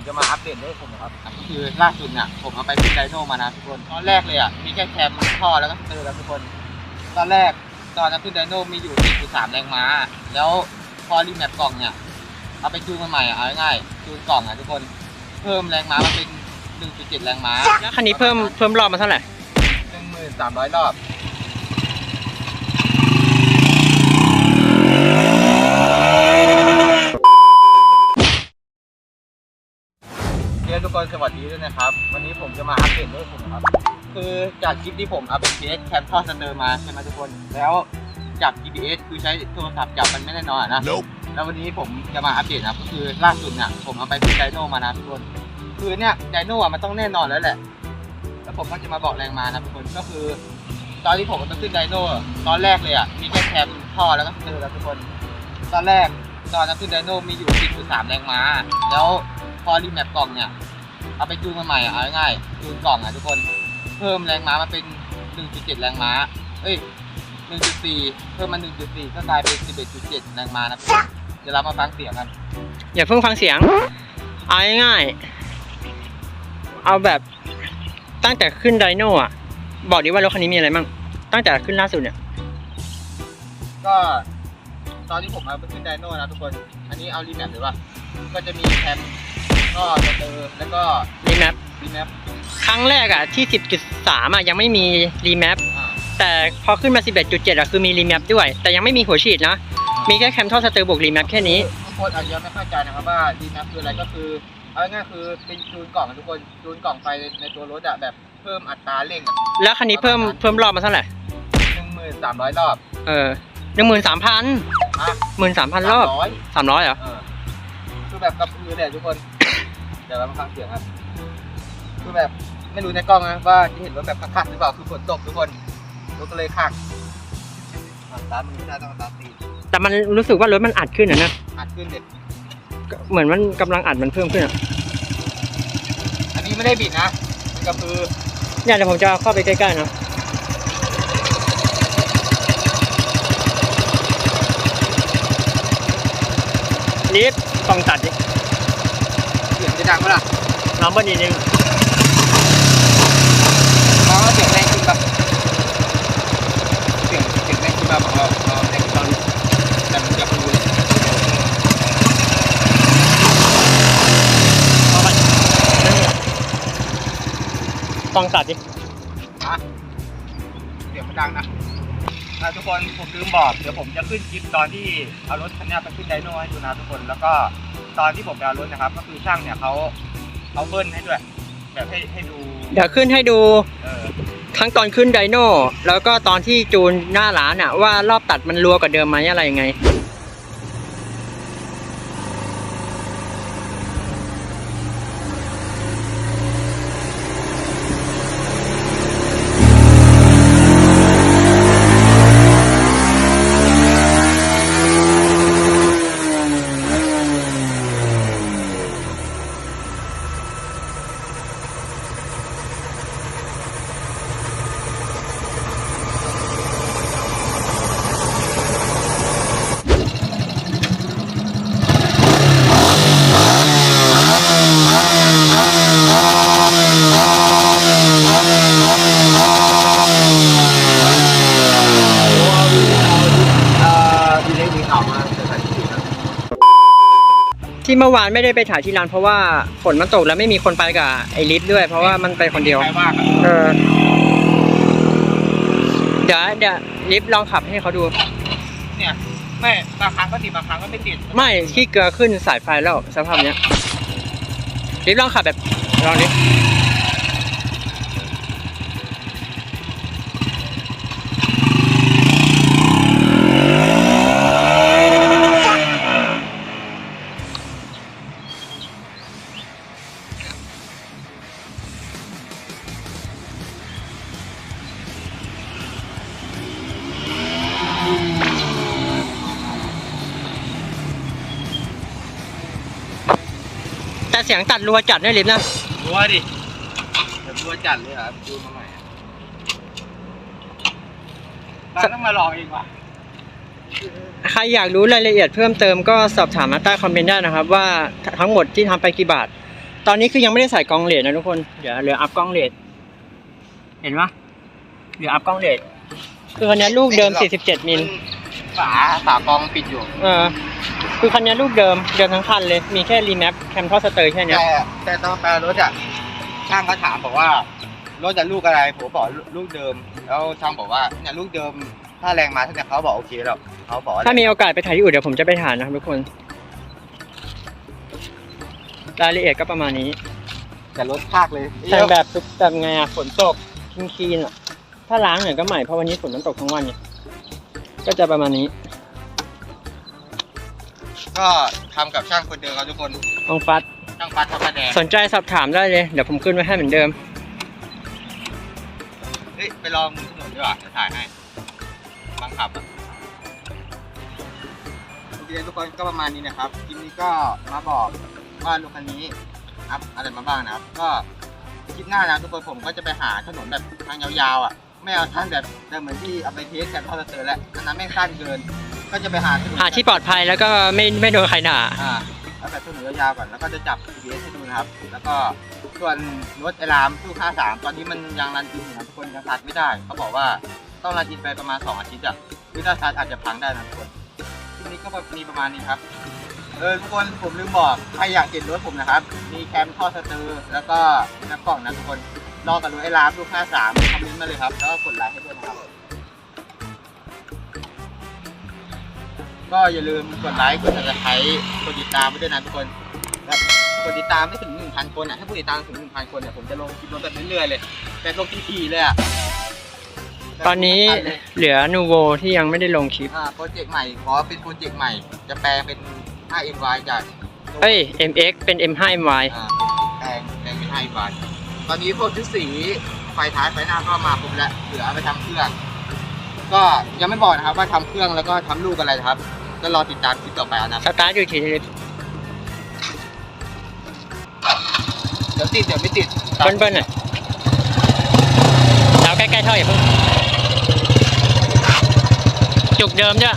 ผมจะมาอัปเดตให้ผมครับก็คือล่าสุดเนี่ยผมเอาไปขึ้นไดโน่มานะทุกคน ตอนแรกเลยอะมีแค่แคมท่อแล้วก็สเตอร์แล้วทุกคน ตอนแรกตอนนั้นขึ้นไดโน่มีอยู่4.3แรงม้า แล้วพอรีแมปกล่องเนี่ยเอาไปจูนมาใหม่อะเอาง่ายๆจูนกล่องอะทุกคน เพิ่มแรงม้ามาเป็น1.7แรงม้าแล้วคันนี้เพิ่มเพิ่มรอบมาเท่าไหร่1,300รอบ เรียนทุ กคนสวัสดีด้วยนะครับ วันนี้ผมจะมาอัปเดตรถผมครับ คือจากคลิปที่ผมเอาเป็น GPS แคมท่อสเตอร์มาใช่ไหมทุกคน แล้วจับ GPS คือใช้โทรศัพท์จับมันไม่แน่นอนอะนะ แล้ววันนี้ผมจะมาอัปเดตนะก็คือล่าสุดเนี่ยผมเอาไปขึ้นไดโน่มานะทุกคน คือเนี่ยไดโน่อะมันต้องแน่นอนแล้วแหละ แล้วผมก็จะมาบอกแรงมานะทุกคนก็คือ ตอนที่ผมเอาไปขึ้นไดโน่ตอนแรกเลยอะมีแค่แคมท่อแล้วก็สเตอร์แล้วทุกคน ตอนแรกตอนนั้นขึ้นไดโน่มีอยู่4.3แรงม้า แล้วพอรีแมปกล่องเนี่ย เอาไปจูนมาใหม่อะเอาง่ายๆจูนกล่องอะทุกคนเพิ่มแรงม้ามาเป็น 1.7 แรงม้า เอ้ย 1.4 เพิ่มมา 1.4 ก็กลายเป็น 11.7 แรงม้านะทุกคนเดี๋ยวเรามาฟังเสียงกัน อย่าเพิ่งฟังเสียง เอาง่ายๆเอาแบบตั้งแต่ขึ้นไดโน่อะบอกดิว่ารถคันนี้มีอะไรบ้าง ตั้งแต่ขึ้นล่าสุดเนี่ย ก็ตอนที่ผมเอาไปขึ้นไดโน่นะทุกคน อันนี้เอารีแมปหรือว่า ก็จะมีแคม ก็สเตอร์แล้วก็รีแมปรีแมปครั้งแรกอะที่ 10.3อะยังไม่มีรีแมปอ่าแต่พอขึ้นมา 11.7อะคือมีรีแมปด้วย แต่ยังไม่มีหัวฉีดนะ มีแค่แคมท่อสเตอร์บวกรีแมปแค่นี้ ทุกคนอาจจะไม่เข้าใจนะครับว่ารีแมปคืออะไรก็คือเอาง่ายๆคือเป็นจูนกล่องอะทุกคนจูนกล่องไฟในตัวรถอะแบบเพิ่มอัตราเร่งแล้วคันนี้เพิ่มเพิ่มรอบมาเท่าไหร่ หนึ่งหมื่นสามร้อยรอบเออหนึ่งหมื่นสามพันอะหมื่นสามพันรอบร้อยสามร้อยเหรอ เออคือแบบกระพือเลยทุกคน เดี๋ยวเรามาฟังเสียงครับคือแบบไม่รู้ในกล้องนะว่าจะเห็นรถแบบคักๆหรือเปล่าคือฝนตกทุกคนรถก็เลยคักอะตามมือไม่ได้ต้องตามตีนแต่มันรู้สึกว่ารถมันอัดขึ้นอะนะอัดขึ้นเด็ดก็เหมือนมันกำลังอัดมันเพิ่มขึ้นอะอันนี้ไม่ได้บิดนะมันกระพือเนี่ยเดี๋ยวผมจะเข้าไปใกล้ๆนะลิฟต์ต้องตัดดิ เสียงจะดังเมื่อไหร่น้องบนนิดนึงมองว่าเสียงแรงขึ้นปะเสียงเสียงแรงขึ้นปะบอกว่าเราแรงขึ้นเราแต่มันจะพือเอาไปนั่นนี่ต้องตัดดิอะเสียงมันดังนะอะทุกคนผมลืมบอกเดี๋ยวผมจะขึ้นคลิปตอนที่เอารถคันนี้ไปขึ้นไดโน่ให้ดูนะทุกคนแล้วก็ ตอนที่ผมไปเอารถนะครับ ก็คือช่างเนี่ยเขาเขาเบิ้ลให้ด้วย แบบให้ให้ดูเดี๋ยวขึ้นให้ดูเออทั้งตอนขึ้นไดโน่แล้วก็ตอนที่จูนหน้าร้านอะว่ารอบตัดมันรัวกว่าเดิมไหมอะไรยังไง เอ่อมีเล็กมีข่าวมาจะใส่ที่นะ ที่เมื่อวานไม่ได้ไปถ่ายที่ร้านเพราะว่าฝนมันตกแล้วไม่มีคนไปกับไอลิฟด้วย เพราะว่ามันไปคนเดียว ใครว่ากันเออ เดี๋ยวเดี๋ยวลิฟต์ลองขับให้เขาดู เนี่ยไม่บางครั้งก็ติดบางครั้งก็ไม่ติดไม่ขี้เกลือขึ้นสายไฟแล้วสภาพเนี้ยลิฟต์ลองขับแบบลองดิ เสียงตัดรัวจัดด้วยลิฟต์นะรัวดิแบบรัวจัดเลยครับดูมาใหม่อะเราต้องมาลองเองว่ะใครอยากรู้รายละเอียดเพิ่มเติมก็สอบถามมาใต้คอมเมนต์ได้นะครับ ว่าทั้งหมดที่ทำไปกี่บาท ตอนนี้คือยังไม่ได้ใส่กล้องเลดนะทุกคน เดี๋ยวเหลืออัพกล้องเลดเห็นปะเหลืออัพกล้องเลดคือคันนี้ลูกเดิม 47 มิล ฝาฝากองปิดอยู่ เออ คือคันนี้ลูกเดิมเดิมทั้งคันเลย มีแค่รีแมปแคมทอสเตอร์แค่เนี้ยแต่แต่ตอนแปลรถอะช่างเขาถามบอกว่ารถจะลูกอะไรผมบอกลูกเดิม แล้วช่างบอกว่าเนี่ยลูกเดิมถ้าแรงมาถ้าเนี่ยเขาบอกโอเคแล้วเขาบอกว่ถ้ามีโอกาสไปถ่ายที่อู่เดี๋ยวผมจะไปถ่ายนะครับทุกคนรายละเอียดก็ประมาณนี้ แต่รถภาคเลยแต่งแบบแบบไงอะฝนตกคินคีนๆอะถ้าล้างหน่อยก็ใหม่เพราะวันนี้ฝนมันตกทั้งวันเนี่ยก็จะประมาณนี้ ก็ทำกับช่างคนเดิมครับทุกคนลองฟัด ช่างฟัดทับประแดงสนใจสอบถามได้เลย เดี๋ยวผมขึ้นไว้ให้เหมือนเดิม เฮ้ยไปลองถนนดีกว่าจะถ่ายให้บังคับอะโอเคทุกคนก็ประมาณนี้นะครับคลิปนี้ก็มาบอกว่ารถคันนี้อัพอะไรมาบ้างนะครับ ก็คลิปหน้านะทุกคนผมก็จะไปหาถนนแบบทางยาวๆอะ ไม่เอาท่านแบบแบบเหมือนที่เอาไปเทสกันทอดเตอร์แล้วอันนั้นแม่งสั้นเกิน ก็จะไปหาถนนหาที่ปลอดภัยแล้วก็ไม่ไม่โดนใครด่าอ่าเอาแบบถนนยาวๆก่อนแล้วก็จะจับ GPS ให้ดูนะครับ แล้วก็ส่วนรถไอรามตู้53ตอนนี้มันยังรันอินอยู่นะทุกคนยังสตาร์ทไม่ได้ เขาบอกว่าต้องรันอินไปประมาณ2อาทิตย์อะคือถ้าสตาร์ทอาจจะพังได้นะทุกคนคลิปนี้ก็มีประมาณนี้ครับเออทุกคนผมลืมบอกใครอยากเห็นรถผมนะครับ มีแคมท่อสเตอร์แล้วก็น้ำกล่องนะทุกคนรอกับรถไอรามลูก53คอมเมนต์มาเลยครับแล้วก็กดไลค์ให้ด้วยนะครับ ก็อย่าลืมกดไลค์ กดติดตามกดติดตามไว้ด้วยนะทุกคนแบบกดติดตามไม่ถึง 1,000 คนอะถ้าผู้ติดตามถึง 1,000 คนเนี่ยผมจะลงคลิปรถแบบเรื่อยๆเลยแบบลงทีๆเลยอะตอนนี้เหลือนูโวที่ยังไม่ได้ลงคลิปอ่าโปรเจกต์ใหม่ขอเป็นโปรเจกต์ใหม่ จะแปลเป็น 5MY จากเอ้ย MX เป็น M5MY อ่าแปลงแปลงเป็น 5MY ตอนนี้พวกชุดสีไฟท้ายไฟหน้าก็มาครบแล้วเหลือเอาไปทำเครื่อง ก็ยังไม่บอกนะครับว่าทำเครื่องแล้วก็ทำลูกอะไรนะครับ ก็รอติดตามคลิปต่อไปเอานะสตาร์ทอยู่ทีเดี๋ยวติดเดี๋ยวไม่ติดเบิ้ลเบิ้ลหน่อยแล้วใกล้ๆท่ออย่าเพิ่งจุกเดิมด้วย